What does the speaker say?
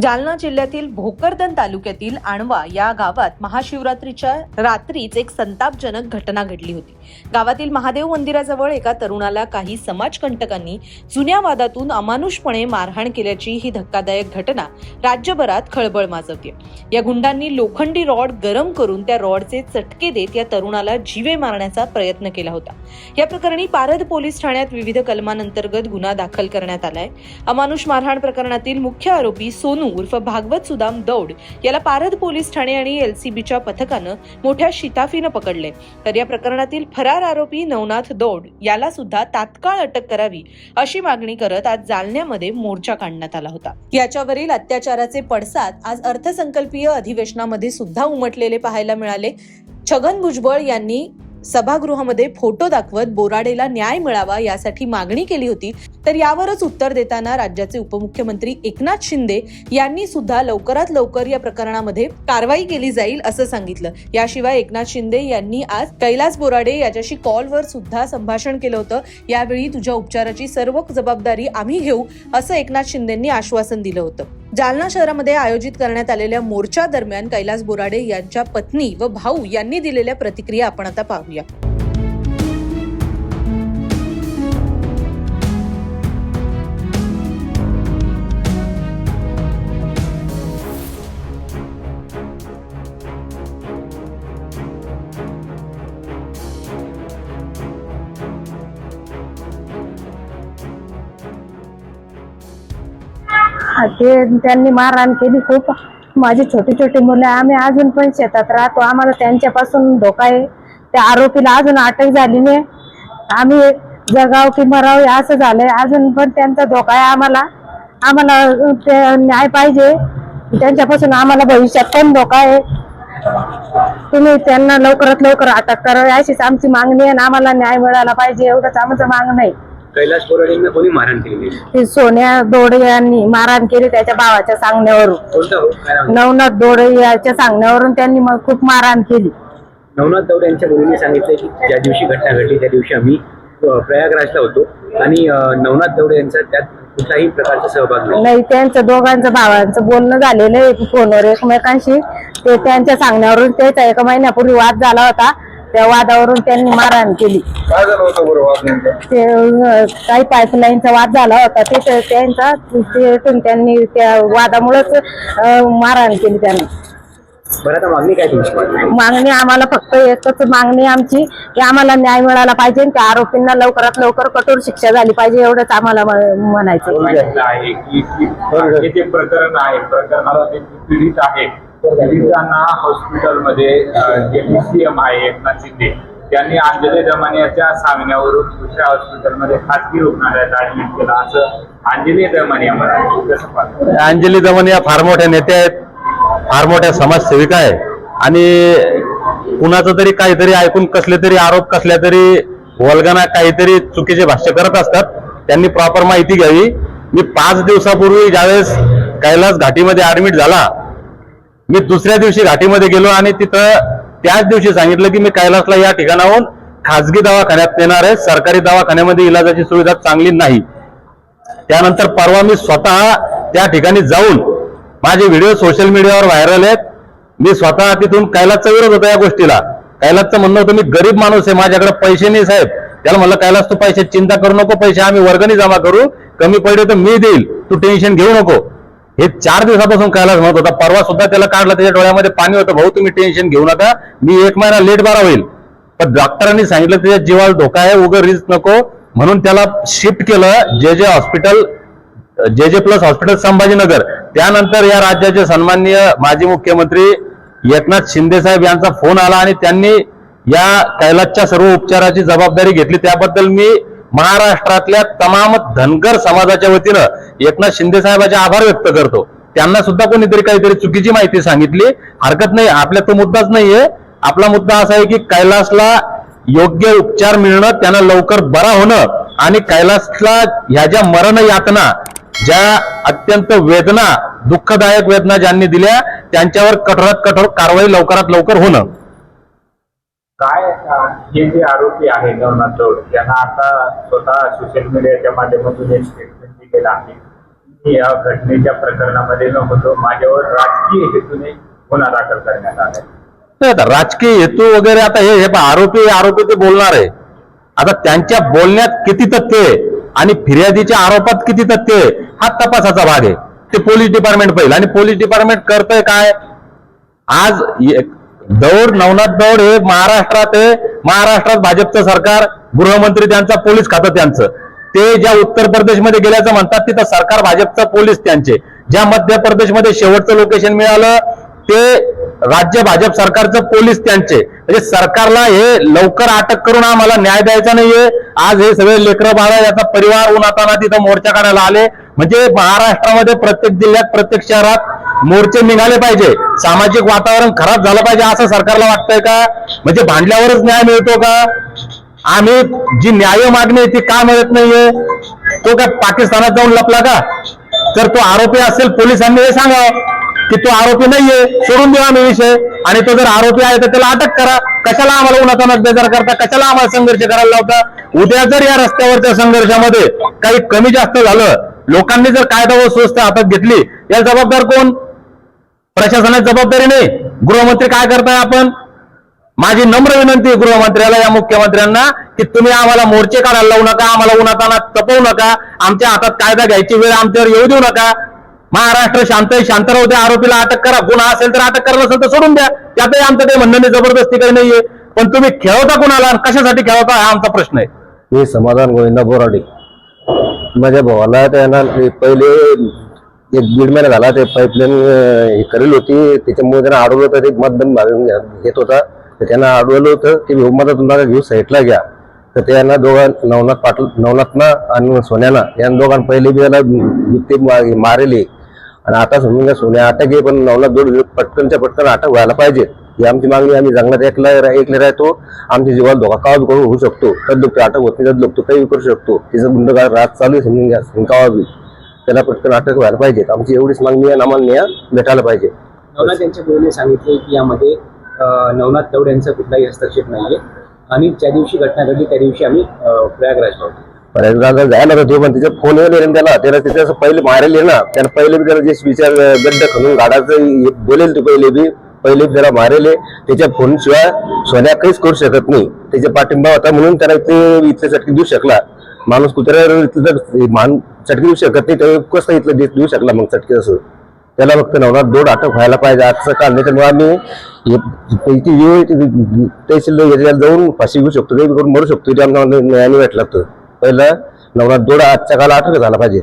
जालना जिल्ह्यातील भोकरदन तालुक्यातील आणवा या गावात महाशिवरात्रीच्या रात्रीच एक संतापजनक घटना घडली होती. गावातील महादेव मंदिराजवळ एका तरुणाला काही समाजकंटकांनी जुन्या वादातून अमानुषपणे मारहाण केल्याची ही धक्कादायक घटना राज्यभरात खळबळ माजवते या गुंडांनी लोखंडी रॉड गरम करून त्या रॉडचे चटके देत या तरुणाला जीवे मारण्याचा प्रयत्न केला होता. या प्रकरणी पारद पोलीस ठाण्यात विविध कलमांअंतर्गत गुन्हा दाखल करण्यात आलाय. अमानुष मारहाण प्रकरणातील मुख्य आरोपी सोनू उर्फ भागवत सुदाम दौड याला पारद पोलीस ठाणे आणि एलसीबीच्या पथकानं मोठ्या शिताफीनं पकडले. तर या प्रकरणातील फरार आरोपी नवनाथ दौड याला सुद्धा तात्काळ अटक करावी अशी मागणी करत आज जालन्यामध्ये मोर्चा काढण्यात आला होता. याच्यावरील अत्याचाराचे पडसाद आज अर्थसंकल्पीय अधिवेशनामध्ये सुद्धा उमटलेले पाहायला मिळाले. छगन भुजबळ यांनी सभागृहामध्ये फोटो दाखवत बोराडेला न्याय मिळावा यासाठी मागणी केली होती तर यावरच उत्तर देताना राज्याचे उपमुख्यमंत्री एकनाथ शिंदे यांनी सुद्धा लवकरात लवकर या प्रकरणामध्ये कारवाई केली जाईल असं सांगितलं. याशिवाय एकनाथ शिंदे यांनी आज कैलास बोराडे याच्याशी कॉलवर सुद्धा संभाषण केलं होतं. यावेळी तुझ्या उपचाराची सर्व जबाबदारी आम्ही घेऊ असं एकनाथ शिंदेंनी आश्वासन दिलं होतं. जालना शहरामध्ये आयोजित करण्यात आलेल्या मोर्चा दरम्यान कैलास बोराडे यांच्या पत्नी व भाऊ यांनी दिलेल्या प्रतिक्रिया आपण आता पाहू हा, ते त्यांनी मारहाण केली खूप. माझी छोटी छोटी मुलं आम्ही अजून पण शेतात राहतो. आम्हाला त्यांच्यापासून धोका आहे. त्या आरोपीला अजून अटक झाली नाही. आम्ही जगाव की मराव असं झालंय. अजून पण त्यांचा धोका आहे आम्हाला. आम्हाला ते न्याय पाहिजे. त्यांच्यापासून आम्हाला भविष्यात पण धोका आहे. तुम्ही त्यांना लवकरात लवकर अटक करावी अशीच आमची मागणी आहे आम्हाला न्याय मिळाला पाहिजे. एवढंच आमचं मागणं आहे. कैलास बोराडेंना कोणी मारहाण केली ती सोन्या दोडे यांनी मारहाण केली त्याच्या भावाच्या सांगण्यावरून? नवनाथ दोडे याच्या सांगण्यावरून त्यांनी खूप मारहाण केली. नवनाथ दौड यांच्या मुलीने सांगितलं की ज्या दिवशी घटना घडली त्या दिवशी आम्ही प्रयागराजला होतो. आणि नवनाथ दौड यांचा त्यात कुठलाही प्रकारचा सहभाग नाही. नाही त्यांचं दोघांचं भावांचं बोलणं झालेलं आहे फोनवर. एकमेकांशी ते त्यांच्या सांगण्यावरून त्याचा एका महिन्यापूर्वी वाद झाला होता. त्या वादावरून त्यांनी मारहाण केली. काय झालं होतं बरं वाद नेमकं? ते काही पाईपलाईनचा वाद झाला होता. ते ते- त्यांचा त्यांनी त्या वादामुळेच मारहाण केली त्यांनी. बरं आता मागणी काय तुमची? मागणी मागणी आम्हाला फक्त एकच मागणी आमची की आम्हाला न्याय मिळाला पाहिजे आणि त्या आरोपींना लवकरात लवकर कठोर शिक्षा झाली पाहिजे एवढंच आम्हाला म- म्हणायचं सांगितलं आहे की की हे जे प्रकरण आहे प्रकरणाला पीडित आहे पीडितांना हॉस्पिटलमध्ये अं, जे पीसीएम आहे एकनाथ शिंदे त्यांनी अंजली दमानियाच्या सांगण्यावरून दुसऱ्या हॉस्पिटलमध्ये खासगी रुग्णालयात ऍडमिट केलं. असं अंजली दमानिया म्हणाले. कसं पाहतो? अंजली दमन या फार मोठ्या नेत्या आहेत. फार मोठ्या समाजसेविका आहे. आणि कुणाचं तरी काहीतरी ऐकून कसले तरी आरोप कसल्या तरी वलगना काहीतरी चुकीचे भाष्य करत असतात त्यांनी प्रॉपर माहिती घ्यावी. मी पाच दिवसापूर्वी ज्यावेळेस कैलास घाटीमध्ये ऍडमिट झाला मी दुसऱ्या दिवशी घाटीमध्ये गेलो आणि तिथं त्याच दिवशी सांगितलं की मी कैलासला या ठिकाणाहून खाजगी दवाखान्यात नेणार आहे. सरकारी दवाखान्यामध्ये इलाजाची सुविधा चांगली नाही. त्यानंतर परवा मी स्वतः त्या ठिकाणी जाऊन माझे व्हिडिओ सोशल मीडियावर व्हायरल आहेत. मी स्वतः तिथून कैलासचा विरोध होता या गोष्टीला. कैलासचं म्हणणं होतं मी गरीब माणूस आहे माझ्याकडे पैसे नाही साहेब. त्याला म्हणलं कैलास तू पैसे चिंता करू नको पैसे आम्ही वर्गणी जमा करू. कमी पडले तर मी देईल. तू टेन्शन घेऊ नको. हे चार दिवसापासून कैलास म्हणत होता. परवा सुद्धा त्याला काढलं त्याच्या डोळ्यामध्ये पाणी होतं. भाऊ तुम्ही टेन्शन घेऊ नका. मी एक महिना लेट बारा होईल. पण डॉक्टरांनी सांगितलं त्याच्या जीवाला धोका आहे उगं रिस्क नको. म्हणून त्याला शिफ्ट केलं जे जे हॉस्पिटल जे जे प्लस हॉस्पिटल संभाजीनगर त्यानंतर या राज्याचे सन्माननीय माजी मुख्यमंत्री एकनाथ शिंदे साहेब यांचा फोन आला आणि त्यांनी या कैलासच्या सर्व उपचाराची जबाबदारी घेतली. त्याबद्दल मी महाराष्ट्रातल्या तमाम धनगर समाजाच्या वतीनं एकनाथ शिंदे साहेबांचे आभार व्यक्त करतो. त्यांना सुद्धा कोणीतरी काहीतरी चुकीची माहिती सांगितली. हरकत नाही आपल्या तो मुद्दाच नाहीये. आपला मुद्दा असा आहे की कैलासला योग्य उपचार मिळणं त्यांना लवकर बरा होणं आणि कैलासला ह्या ज्या मरण यातना ज्या अत्यंत वेदना दुःखदायक वेदना ज्यांनी दिल्या त्यांच्यावर कठोरात कठोर कारवाई लवकरात लवकर होणं. काय हे जे आरोपी आहे नवनाथ दौड यांना आता स्वतः सोशल मीडियाच्या माध्यमातून एक स्टेटमेंट दिलेलं आहे. मी या घटनेच्या प्रकरणामध्ये न होतो माझ्यावर राजकीय हेतूने गुन्हा दाखल करण्यात नाही आता राजकीय हेतू वगैरे आता हे आरोपी आरोपी ते बोलणार आहे. आता त्यांच्या बोलण्यात किती तथ्य आहे? आणि फिर्यादीच्या आरोपात किती तथ्य आहे हा तपासाचा भाग आहे. ते पोलीस डिपार्टमेंट पाहिलं. आणि पोलीस डिपार्टमेंट करतंय काय? आज दौड नवनाथ दौड हे महाराष्ट्रात आहे. महाराष्ट्रात भाजपचं सरकार गृहमंत्री त्यांचा पोलीस खातं त्यांचं. ते ज्या उत्तर प्रदेशमध्ये गेल्याचं म्हणतात तिथं सरकार भाजपचं पोलीस त्यांचे. ज्या मध्य प्रदेशमध्ये शेवटचं लोकेशन मिळालं ते राज्य भाजप सरकारचं पोलीस त्यांचे. म्हणजे सरकारला हे लवकर अटक करून आम्हाला न्याय द्यायचा नाहीये. आज हे सगळे लेकरं बाळा याचा परिवार उन्हाताना तिथं मोर्चा काढायला आले. म्हणजे महाराष्ट्रामध्ये प्रत्येक जिल्ह्यात प्रत्येक शहरात मोर्चे निघाले पाहिजे. सामाजिक वातावरण खराब झालं पाहिजे असं सरकारला वाटतंय का? म्हणजे भांडल्यावरच न्याय मिळतो का? आम्ही जी न्याय मागणी आहे ती का मिळत नाहीये? तो काय पाकिस्तानात जाऊन लपला का? तर तो आरोपी असेल पोलिसांनी हे सांगावं की तो आरोपी नाहीये सोडून देऊ आम्ही विषय. आणि तो जर आरोपी आहे तर त्याला अटक करा. कशाला आम्हाला उन्हाचा बेजार करता? कशाला आम्हाला संघर्ष करायला लावता? उद्या जर या रस्त्यावरच्या संघर्षामध्ये काही कमी जास्त झालं लोकांनी जर कायदा व सुव्यवस्था हातात घेतली या जबाबदार कोण? प्रशासनाची जबाबदारी नाही. गृहमंत्री काय करताय आपण? माझी नम्र विनंती आहे गृहमंत्र्याला या मुख्यमंत्र्यांना की तुम्ही आम्हाला मोर्चे काढायला लावू नका आम्हाला उन्हाताना तपवू नका. आमच्या हातात कायदा घ्यायची वेळ आमच्यावर येऊ देऊ नका. महाराष्ट्र शांत शांत राहू द्या. आरोपीला अटक करा. गुन्हा असेल तर अटक करत असेल तर सोडून द्या. त्यातही आमचं काही म्हणणं नाही जबरदस्ती काही नाहीये. पण तुम्ही खेळवता कुणाला कशासाठी खेळवता हा आमचा प्रश्न आहे. मी समाधान गोविंदा बोराडे. माझ्या भावाला त्यांना पहिले एक दीड महिना झाला ते पाईपलाईन हे करेल होती. त्याच्यामुळे त्यांना अडवलं होतं ते मतदान मागून घेत होता. तर त्यांना अडवलं होतं की भाऊ तुम्हाला घेऊ साईटला घ्या. तर त्यांना दोघां नवनाथ पाटील नवनाथना आणि सोन्याना या दोघांना पहिले बी त्याला ते मारेले. आणि आता समजून घ्या सोन्या अटक आहे पण नवनाथ दोड पटकनच्या पटकन अटक व्हायला पाहिजे. ही आमची मागणी आम्ही जंगलात एकला एकले राहतो. आमच्या जीवाला धोका कावा करून होऊ शकतो? तर लोक अटक होत नाही तर लोक काही करू शकतो. तिचं गुंडगार रात चालू आहे समजून घ्या कावा बी त्याला पटकन अटक व्हायला पाहिजे. आमची एवढीच मागणी आहे आणि आम्हाला न्याय भेटायला पाहिजे. नवनाथ यांच्या मुलीने सांगितले की यामध्ये नवनाथ दौड यांचा कुठलाही हस्तक्षेप नाहीये. आणि ज्या दिवशी घटना घडली त्या दिवशी आम्ही अं, प्रयागराजला होतो प्रयागराजला जायला होतो पण तिचे फोन येले ना त्याला त्याला तिथे असं पहिले मारेल ना त्याला पहिले बी त्याला जे विचार गड्ड खणून गाडाचं बोलेल तू पहिले बी पहिले त्याला मारेले त्याच्या फोन शिवाय सोन्या काहीच करू शकत नाही त्याच्या पाठिंबा होता म्हणून त्याला ते इथले चटकी देऊ शकला माणूस कुत्र्यावर इथलं जर मान चटकी देऊ शकत नाही तर कसं इथलं देऊ शकला मग चटकी असं त्याला फक्त नवरा दोड अटक व्हायला पाहिजे आजचं काल नाही त्यामुळे आम्ही तहसील एरियाला जाऊन फाशी घेऊ शकतो ते करून मरू शकतो ते आम्हाला न्यायाने वाटलं लागतं पहिलं नवनाथ दोडा आजच्या काल अटक झाला पाहिजे.